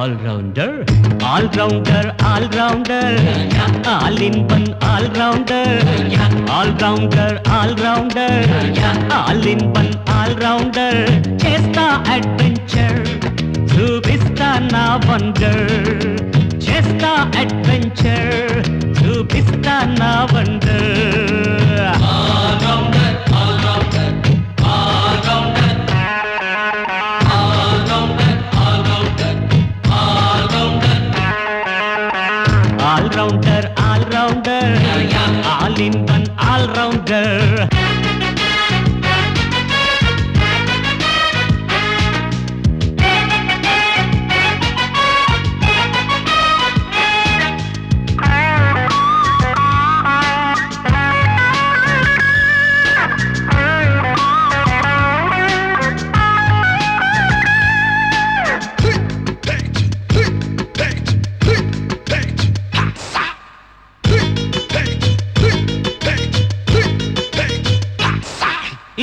All rounder all rounder all rounder all in one all rounder all rounder all rounder all in one all rounder చేస్తా adventure చూపిస్తా నా wonder all rounder all rounder all in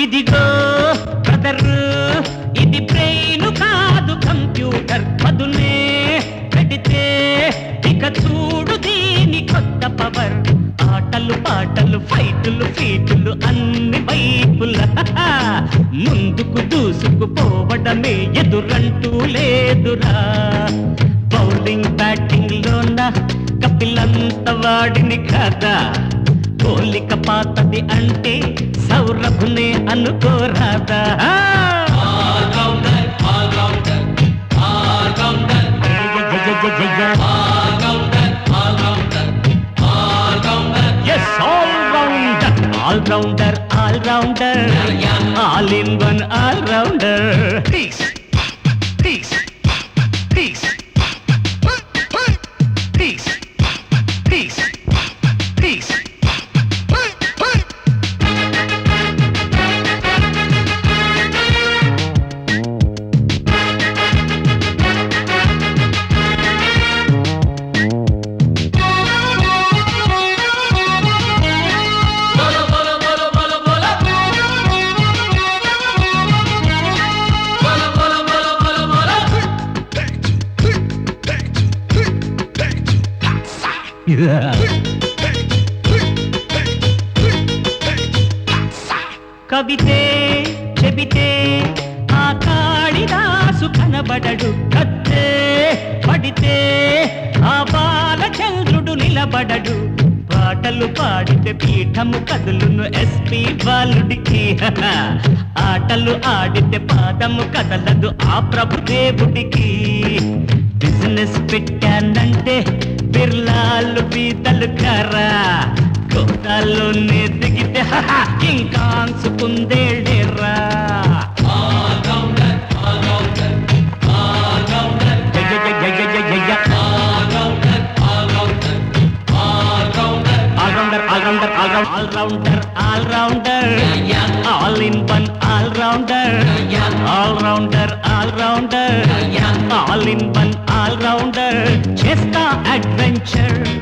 ఇదిగో brother ఇది brain కాదు computer పదునే పెడితే ఇక చూడు దీని కొత్త పవర్ ఆటలు పాటలు ఫైటులు ఫీటులు అన్ని వైపుల. ముందుకు దూసుకుపోవడమే ఎదురంటూ లేదురా. బౌలింగ్ బ్యాటింగ్ లోన కపిలంత వాడిని కదా? పోలిక పాతది అంటే సౌరభునే అనుకోరాదా all rounder all rounder all in one all rounder piece కవితే చెబితే ఆ కాళిదాసు కనబడడు కత్తే పడితే ఆ బాలచంద్రుడు నిలబడడు. పాటలు పాడితే పీఠము కదులును ఎస్పి బాలుడికి. ఆటలు ఆడితే పాదము కదలదు ఆ ప్రభుదేవుడికి బిజినెస్ పెట్టానంటే బిర్లాలు పీతలు కరా కోటాల్లోనే దిగితే ఇంకా అంచుకుందేళ్ళేరా జయ జయ జయ జయ జయ జయ. All-rounder, all-rounder, all-round- all-rounder, all-rounder. All adventure.